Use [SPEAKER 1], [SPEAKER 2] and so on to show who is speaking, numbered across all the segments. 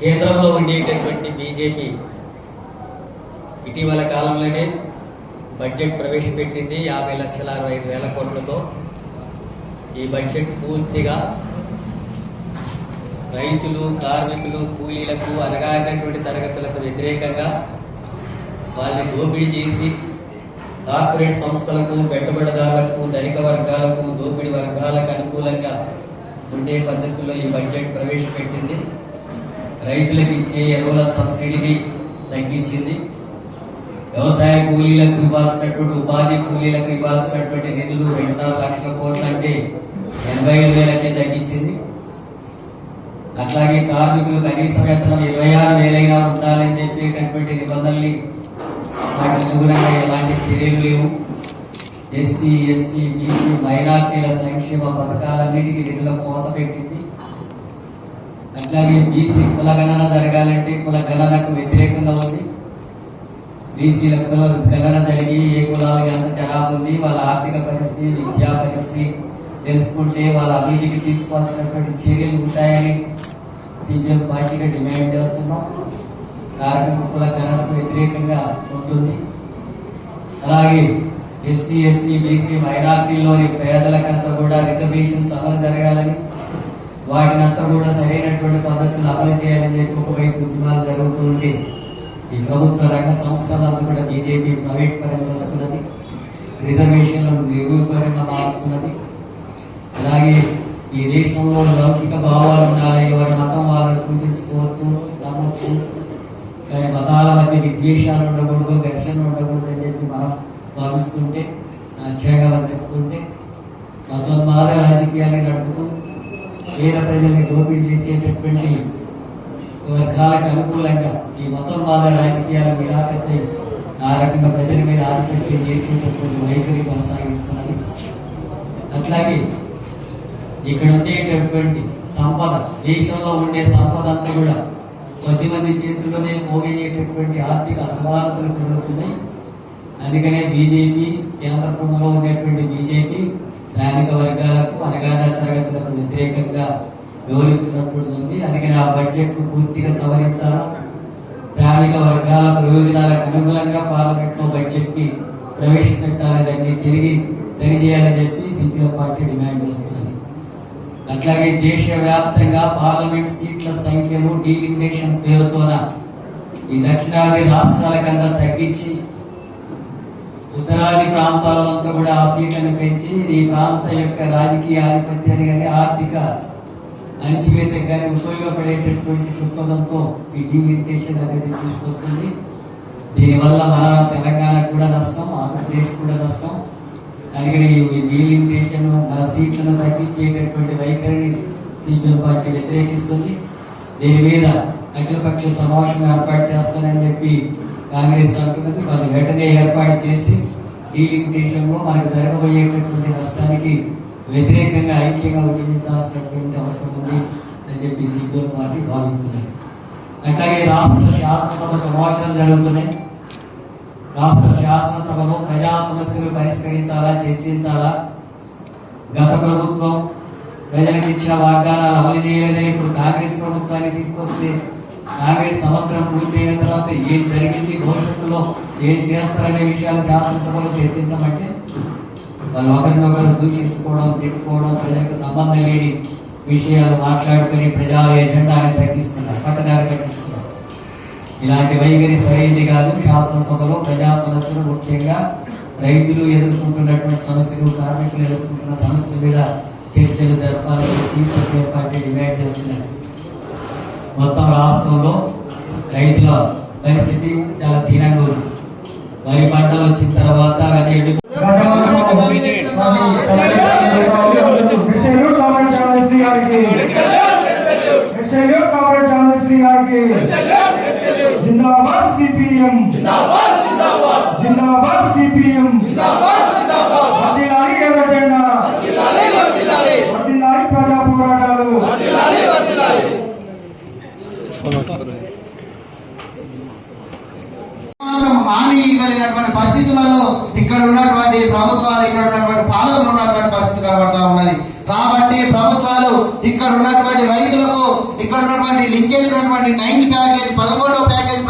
[SPEAKER 1] కేంద్రంలో ఉండేటటువంటి బీజేపీ ఇటీవల కాలంలోనే బడ్జెట్ ప్రవేశపెట్టింది యాభై లక్షల అరవై ఐదు వేల కోట్లతో. ఈ బడ్జెట్ పూర్తిగా రైతులు కార్మికులు కూలీలకు అనగారినటువంటి తరగతులకు వ్యతిరేకంగా వాళ్ళని దోపిడీ చేసి కార్పొరేట్ సంస్థలకు పెట్టుబడిదారులకు ధనిక వర్గాలకు దోపిడీ వర్గాలకు అనుకూలంగా ఉండే పద్ధతిలో ఈ బడ్జెట్ ప్రవేశపెట్టింది. రైతులకు ఇచ్చే ఎరువుల సబ్సిడీని తగ్గించింది. వ్యవసాయ కూలీలకు ఇవ్వాల్సినటువంటి ఉపాధి కూలీలకు ఇవ్వాల్సినటువంటి నిధులు రెండున్నర లక్షల కోట్ల అంటే ఎనభై ఐదు వేలకే తగ్గించింది. అట్లాగే కార్మికులు కనీస వేతనం ఇరవై ఆరు వేలైనా ఉండాలని చెప్పేటటువంటి నిబంధనలు వాటికి అనుగుణంగా ఎలాంటి చర్యలు లేవు. ఎస్సీ ఎస్టీ బీసీ మైనార్టీల సంక్షేమ పథకాలన్నిటికీ నిధుల కోత పెట్టింది. అట్లాగే బీసీ కుల గణన జరగాలంటే కుల గణనకు వ్యతిరేకంగా ఉంది. బీసీల కుల గణన జరిగి ఏ కులాలు ఎంత జనాభా ఉంది వాళ్ళ ఆర్థిక పరిస్థితి విద్యా పరిస్థితి తెలుసుకుంటే వాళ్ళ అభివృద్ధికి తీసుకోవాల్సినటువంటి చర్యలు ఉంటాయని సిపిఎం పార్టీగా డిమాండ్ చేస్తున్నాం. కార్మిక కుల గణనకు వ్యతిరేకంగా ఉంటుంది. అలాగే ఎస్సీ ఎస్టీ బీసీ మైనార్టీలోని పేదలకంతా కూడా రిజర్వేషన్స్ అమలు జరగాలని వాటినంతా కూడా సరైనటువంటి పద్ధతులు అమలు చేయాలని చెప్పి ఒకవైపు ఉద్యమాలు జరుగుతుంటే ఈ ప్రభుత్వ రంగ సంస్థలంతా కూడా బీజేపీ ప్రైవేట్ పరం చేస్తున్నది రిజర్వేషన్లను నిర్వీపరంగా మారుస్తున్నది. అలాగే ఈ దేశంలో లౌకిక భావాలు ఉన్నాయి ఎవరి మతం వాళ్ళని పూజించుకోవచ్చు నమ్మవచ్చు కానీ మతాల మధ్య విద్వేషాలు ఉండకూడదు ఘర్షణ ఉండకూడదు అని చెప్పి మనం భావిస్తుంటే అచ్చగా చెప్తుంటే మతోన్మాద రాజకీయాన్ని నడుపుతూ పేద ప్రజల్ని దోపిడీ చేసేటటువంటి వర్గాలకు అనుకూలంగా ఈ మతోన్మాద రాజకీయాలు విరాకத்தை ఆ రకంగా ప్రజల మీద ఆధిపత్యం చేసేటటువంటి వైఖరి కొనసాగిస్తున్నది. అట్లాగే ఇక్కడ ఉండేటటువంటి సంపద దేశంలో ఉండే సంపద అంతా కూడా కొద్ది మంది చేతుల్లోనే మోగేటటువంటి ఆర్థిక అసమానతలు పెరుగుతున్నాయి. అందుకనే బీజేపీ కేంద్ర ప్రభుత్వంలో ఉండేటువంటి బీజేపీ శ్రామిక వర్గాలకు అనగాన తరగతులకు వ్యతిరేకంగా వివరిస్తున్నప్పుడు ఉంది అందుకని ఆ బడ్జెట్కు పూర్తిగా సవరించాలా? శ్రామిక వర్గాల ప్రయోజనాలకు అనుగుణంగా పార్లమెంట్లో బడ్జెట్ ప్రవేశపెట్టాలి దాన్ని తిరిగి సరిచేయాలని చెప్పి సిపిఎం పార్టీ డిమాండ్ చేస్తున్నది. అట్లాగే దేశవ్యాప్తంగా పార్లమెంట్ సీట్ల సంఖ్యను డీలిమినేషన్ పేరుతోన ఈ దక్షిణాది రాష్ట్రాలకంతా తగ్గించి ఉత్తరాది ప్రాంతాలంతా కూడా ఆ సీట్లను పెంచి ఈ ప్రాంత యొక్క రాజకీయ ఆధిపత్యాన్ని కానీ ఆర్థిక అణచివేతకు కానీ ఉపయోగపడేటటువంటి దృక్పథంతో ఈ డీలిమిటేషన్ అనేది తీసుకొస్తుంది. దీనివల్ల మన తెలంగాణకు కూడా నష్టం ఆంధ్రప్రదేశ్ కూడా నష్టం. అందుకని ఈ డీలిమిటేషన్ మన సీట్లను తగ్గించేటటువంటి వైఖరిని సిపిఎం పార్టీ వ్యతిరేకిస్తుంది. దీని మీద అఖిలపక్ష సమావేశం ఏర్పాటు చేస్తానని చెప్పి కాంగ్రెస్ అనుకున్నది వాళ్ళు వెంటనే ఏర్పాటు చేసి ఈ లో మనకు జరగబోయేటటువంటి నష్టానికి వ్యతిరేకంగా ఐక్యంగా ఉద్యమించాల్సినటువంటి అవసరం ఉంది అని చెప్పి సిపిఎం పార్టీ భావిస్తున్నారు అట్లాగే రాష్ట్ర శాసనసభ సమావేశాలు జరుగుతున్నాయి. రాష్ట్ర శాసనసభలో ప్రజా సమస్యలు పరిష్కరించాలా చర్చించాలా? గత ప్రభుత్వం ప్రజలకు ఇచ్చిన వాగ్దానాలు అమలు చేయలేదని ఇప్పుడు కాంగ్రెస్ ప్రభుత్వాన్ని తీసుకొస్తే కాంగ్రెస్ సంవత్సరం పూర్తయిన తర్వాత ఏం జరిగింది? ఏం చేస్తారనే విషయాలు శాసనసభలో చర్చించమంటే వాళ్ళు ఒకరినొకరు దూషించుకోవడం తిట్టుకోవడం ప్రజలకు సంబంధం లేని విషయాలు మాట్లాడుకొని ప్రజా ఎజెండాని తగ్గిస్తున్నారు పక్కదారి కట్టిస్తున్నారు. ఇలాంటి వైఖరి సరైనది కాదు. శాసనసభలో ప్రజా సమస్యలు ముఖ్యంగా రైతులు ఎదుర్కొంటున్నటువంటి సమస్యలు కార్మికులు ఎదుర్కొంటున్న సమస్యల మీద చర్చలు జరపాలని చెప్పి పార్టీ డిమాండ్ చేస్తున్నారు మొత్తం రాష్ట్రంలో రైతుల పరిస్థితి చాలా దీనంగా ఉంది. వరి పంటలు వచ్చిన తర్వాత అది సిపిఎం
[SPEAKER 2] విషయంలో కామెంట్ జర్నలిస్ట్ గారికి విషయంలో కామెంట్ జర్నలిస్ట్ గారికి జిందాబాద్ సిపిఎం జిందాబాద్ సిపిఎం వర్ధిల్లాలి ఎర్ర జెండా వర్ధిల్లాలి ప్రజా పోరాటాలు
[SPEAKER 3] మాత్రం హాని ఇవ్వలేనటువంటి పరిస్థితులలో ఇక్కడ ఉన్నటువంటి ప్రభుత్వాలు ఇక్కడ ఉన్నటువంటి పాలకులు ఉన్నటువంటి పరిస్థితి కనబడతా ఉన్నది కాబట్టి ప్రభుత్వాలు ఇక్కడ ఉన్నటువంటి రైతులకు ఇక్కడ ఉన్నటువంటి లింకేజ్ ఉన్నటువంటి నైన్ ప్యాకేజ్ పదకొండవ ప్యాకేజ్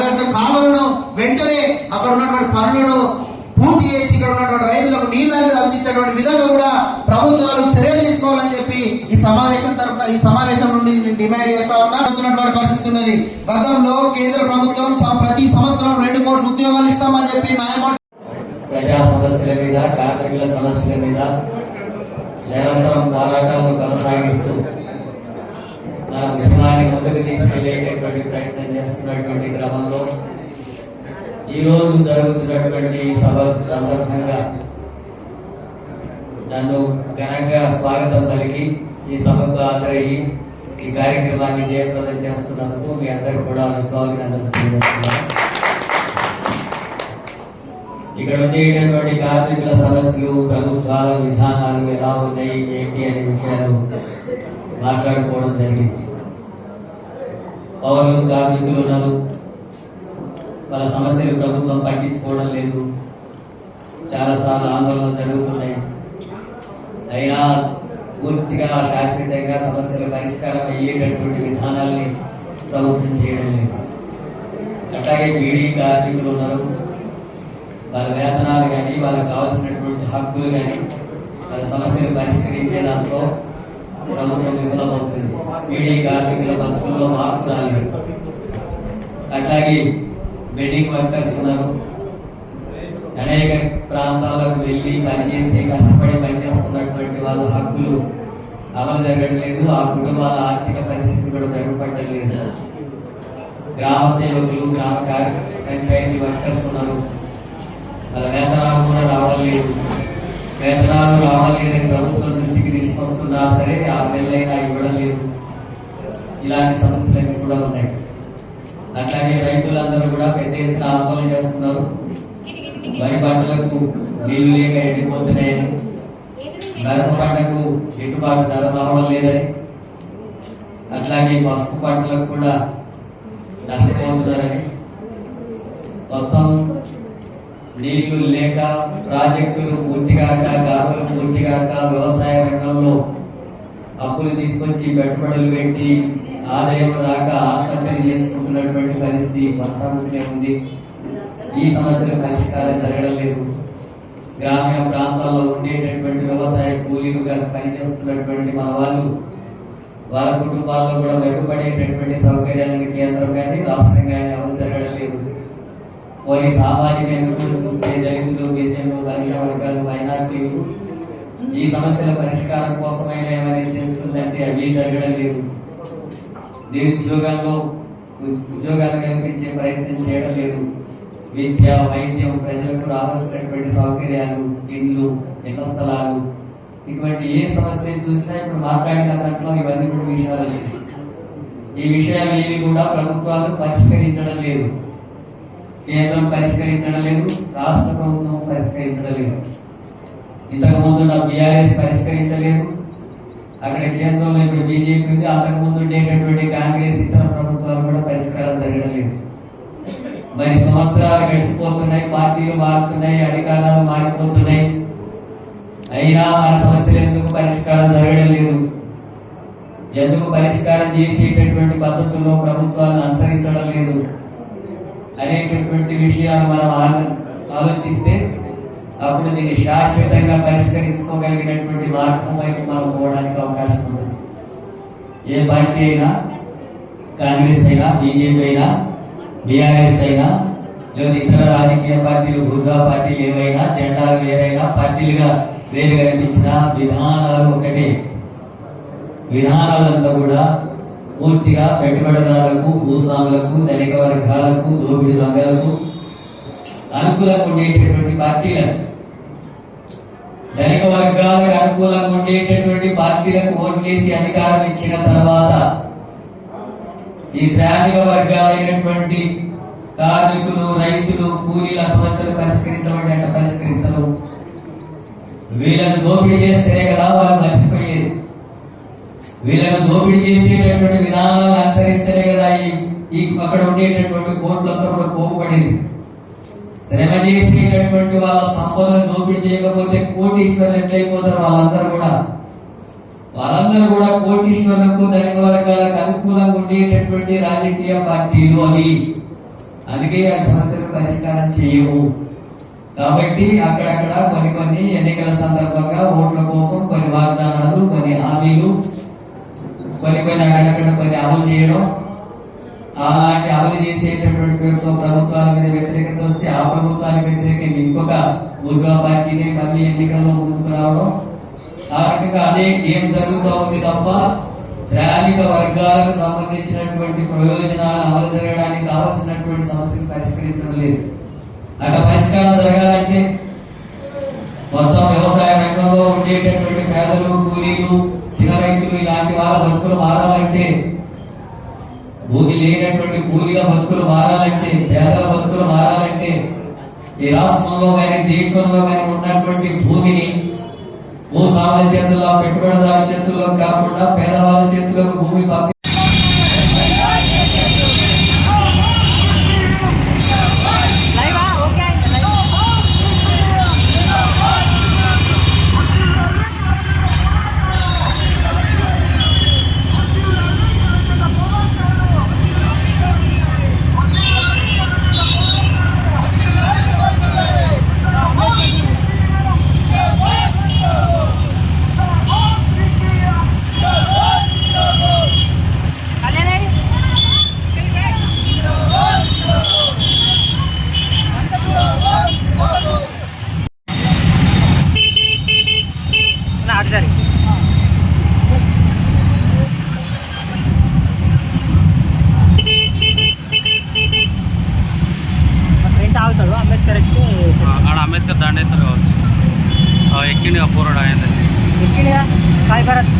[SPEAKER 3] ప్రకారం కాలువలను వెంటనే అక్కడ ఉన్నటువంటి పనులను పూర్తి చేసి ఇక్కడ ఉన్నటువంటి రైతులకు నీళ్ళని అందించేటువంటి విధంగా కూడా ప్రభుత్వాలు చర్యలు తీసుకోవాలని చెప్పి ఈ సమావేశం తరఫున ఈ సమావేశం నుండి డిమాండ్ చేస్తా ఉన్నటువంటి పరిస్థితి ఉన్నది. గతంలో కేంద్ర ప్రభుత్వం ప్రతి సంవత్సరం రెండు కోట్ల ఉద్యోగాలు ఇస్తామని చెప్పి మాయమాట
[SPEAKER 1] ప్రజా సమస్యల మీద కార్మికుల సమస్యల మీద నిరంతరం పోరాటాలను కొనసాగిస్తూ ముందుకు తీసుకెళ్ళేటటువంటి ప్రయత్నం చేస్తున్నటువంటి క్రమంలో ఈ రోజు జరుగుతున్నటువంటి సభ సందర్భంగా నన్ను ఘనంగా స్వాగతం పలికి ఈ సభకు హాజరయ్యి ఈ కార్యక్రమాన్ని జయప్రదం చేస్తున్నందుకు మీ అందరూ కూడా విభాగినందుకు తెలియజేస్తున్నాను. ఇక్కడ ఉండేటటువంటి కార్మికుల సమస్యలు ప్రభుత్వాల విధానాలు ఎలా ఉన్నాయి ఏంటి అనే విషయాలు మాట్లాడుకోవడం జరిగింది. పౌరులు కార్మికులు ఉన్నారు. వాళ్ళ సమస్యలు ప్రభుత్వం పట్టించుకోవడం లేదు. చాలాసార్లు ఆందోళనలు జరుగుతున్నాయి. అయినా పూర్తిగా శాశ్వతంగా సమస్యల పరిష్కారం అయ్యేటటువంటి విధానాల్ని ప్రభుత్వం చేయడం లేదు. అట్లాగే బీడీ కార్మికులు ఉన్నారు. వాళ్ళ వేతనాలు కానీ వాళ్ళకి కావాల్సినటువంటి హక్కులు కానీ వాళ్ళ సమస్యలు పరిష్కరించే దాంట్లో ప్రభుత్వం విఫలమవుతుంది బీడీ కార్మికుల బతుకుల్లో మార్పు రాలేదు అట్లాగే వెడ్డింగ్ వర్కర్స్ ఉన్నారు. అనేక ప్రాంతాలకు వెళ్ళి పనిచేసి కష్టపడి పనిచేస్తున్నటువంటి వాళ్ళ హక్కులు అమలు జరగడం లేదు ఆ కుటుంబాల ఆర్థిక పరిస్థితి కూడా మెరుగుపడడం లేదు. గ్రామ సేవకులు గ్రామ కార్ పంచాయతీ వర్కర్స్ ఉన్నారు. వాళ్ళ వేతనాలు కూడా రావడం లేదు. వేతనాలు రావడం లేదని ప్రభుత్వం దృష్టికి తీసుకొస్తున్నా సరే ఆ నెలలైనా ఇవ్వడం లేదు. ఇలాంటి సమస్యలన్నీ కూడా ఉన్నాయి. అట్లాగే రైతులందరూ కూడా పెద్ద ఎత్తున ఆందోళన చేస్తున్నారు. వరి పంటలకు నీళ్ళు లేక ఎండిపోతున్నాయని. మిరప పంటకు గిట్టుబాటు ధర రావడం లేదని. అట్లాగే పసుపు పంటలకు కూడా నష్టపోతున్నారని. మొత్తం నీళ్ళు లేక ప్రాజెక్టులు పూర్తి కాక పూర్తిగాక పూర్తి కాక వ్యవసాయ రంగంలో అప్పులు తీసుకొచ్చి పెట్టుబడులు పెట్టి ఆదాయం రాక ఆత్మహత్యలు చేసుకుంటున్నటువంటి పరిస్థితి కొనసాగుతూనే ఉంది. ఈ సమస్యల పరిష్కారం జరగడం లేదు. గ్రామీణ ప్రాంతాల్లో ఉండేటటువంటి వ్యవసాయ కూలీలుగా పనిచేస్తున్నటువంటి మన వాళ్ళు వారి కుటుంబాల్లో కూడా మెరుగుపడేటటువంటి సౌకర్యాలను కేంద్రం కానీ రాష్ట్రం కానీ అమలు జరగడం కొన్ని సామాజిక ఎన్నికలు చూస్తే దళితులు గిరిజనులు బలిన వర్గాలు మైనార్టీలు ఈ సమస్యల పరిష్కారం కోసమైనా ఏమైనా చేస్తుందంటే అవి జరగడం లేదు. నిరుద్యోగాల్లో ఉద్యోగాలు కల్పించే ప్రయత్నం చేయడం లేదు. విద్య వైద్యం ప్రజలకు రావాల్సినటువంటి సౌకర్యాలు ఇండ్లు ఇళ్ళ స్థలాలు ఇటువంటి ఏ సమస్య చూసినా ఇప్పుడు మాట్లాడిన దాంట్లో ఇవన్నీ కూడా విషయాలు ఈ విషయాలు ఏవి కూడా ప్రభుత్వాలు పరిష్కరించడం లేదు. కేంద్రం పరిష్కరించడం లేదు రాష్ట్ర ప్రభుత్వం పరిష్కరించడం లేదు. ఇంతకుముందు నా బీఆర్ఎస్ పరిష్కరించలేదు. అక్కడ కేంద్రంలో ఇప్పుడు బీజేపీ ఉంది. అంతకు ముందు ఉండేటటువంటి కాంగ్రెస్ ఇతర ప్రభుత్వాలు కూడా పరిష్కారం జరగడం లేదు. మరి సంవత్సరాలు గడిచిపోతున్నాయి పార్టీలు మారుతున్నాయి అధికారాలు మారిపోతున్నాయి. అయినా మన సమస్యలు ఎందుకు పరిష్కారం జరగడం లేదు? ఎందుకు పరిష్కారం చేసేటటువంటి పద్ధతుల్లో ప్రభుత్వాలను అనుసరించడం లేదు? అనేటటువంటి విషయాలు మనం ఆలోచిస్తే అప్పుడు దీన్ని శాశ్వతంగా పరిష్కరించుకోగలిగినటువంటి మార్గం వైపు మనం పోవడానికి అవకాశం ఉంటుంది. ఏ పార్టీ అయినా కాంగ్రెస్ అయినా బీజేపీ అయినా బీఆర్ఎస్ అయినా లేదా ఇతర రాజకీయ పార్టీలు భూజా పార్టీలు ఏవైనా జెండాలు వేరైనా పార్టీలుగా వేరు కనిపించిన విధానాలు ఒకటే. విధానాలంతా కూడా పూర్తిగా పెట్టుబడిదారులకు భూస్వాములకు ధనిక వర్గాలకు దోపిడి దొంగలకు అనుకూలంగా ఉండేటటువంటి పార్టీలకు ధనిక వర్గాలకు అనుకూలంగా ఉండేటటువంటి పార్టీలకు ఓట్లేసి అధికారం ఇచ్చిన తర్వాత ఈ శ్రామిక వర్గాలైనటువంటి కార్మికులు రైతులు కూలీల సమస్యలు పరిష్కరించబడి అంటే పరిష్కరిస్తారు వీళ్ళను దోపిడీ చేస్తేనే కదా వాళ్ళు మర్చిపోయేది. వీళ్ళను దోపిడీ చేసేటటువంటి విధానాలను అనుసరిస్తేనే ఈ అక్కడ ఉండేటటువంటి కోర్టులంతా కూడా పోగుపడేది. శ్రమ చేసేటటువంటి వాళ్ళ సంపదను దోపిడీ చేయకపోతే కోటీశ్వరులు ఎట్లయిపోతారు వాళ్ళందరూ కూడా? వాళ్ళందరూ కూడా కోటీశ్వరులకు దళిత వర్గాలకు అనుకూలంగా ఉండేటటువంటి రాజకీయ పార్టీలు అవి. అందుకే ఆ సమస్యలు పరిష్కారం చేయవు. కాబట్టి అక్కడక్కడ కొన్ని కొన్ని ఎన్నికల సందర్భంగా ఓట్ల కోసం కొన్ని వాగ్దానాలు కొన్ని హామీలు కొన్ని కొన్ని అక్కడక్కడ కొన్ని అమలు చేయడం అలాంటి అమలు చేసేటటువంటి పేరుతో ప్రభుత్వాల మీద వ్యతిరేకత వస్తే ఆ ప్రభుత్వానికి వ్యతిరేకంగా ఇంకొక ఊర్జా పార్టీని మళ్ళీ ఎన్నికల్లో ముందుకు రావడం. ఆ రకంగా అదే ఏం జరుగుతూ ఉంది తప్ప శ్రామిక వర్గాలకు సంబంధించినటువంటి ప్రయోజనాలు అమలు జరగడానికి కావలసినటువంటి సమస్యలు పరిష్కరించడం లేదు. అట్లా పరిష్కారం జరగాలంటే మొత్తం వ్యవసాయ రంగంలో ఉండేటటువంటి పేదలు కూలీలు చిన్న రైతులు ఇలాంటి వాళ్ళ బతుకులు మారాలంటే కూలీల బతుకులు మారాలంటే పేదల బతుకులు మారాలంటే ఈ రాష్ట్రంలో కానీ దేశంలో కానీ ఉన్నటువంటి భూమిని భూస్వాముల చేతుల్లో పెట్టుబడిదారుల చేతుల్లో కాకుండా పేదవాళ్ళ చేతులకు భూమి
[SPEAKER 4] ಆ ಅಣ್ಣ ಅಂಬೇಡ್ಕರ್ ದಾಂಡೇಶ್ವರ ಎಕ್ಕಿಣಿ ಅಪೂರ್ವ
[SPEAKER 5] ಎಕ್ಕಿಣಿಯ ಸಾಯಿ ಭಾರತ್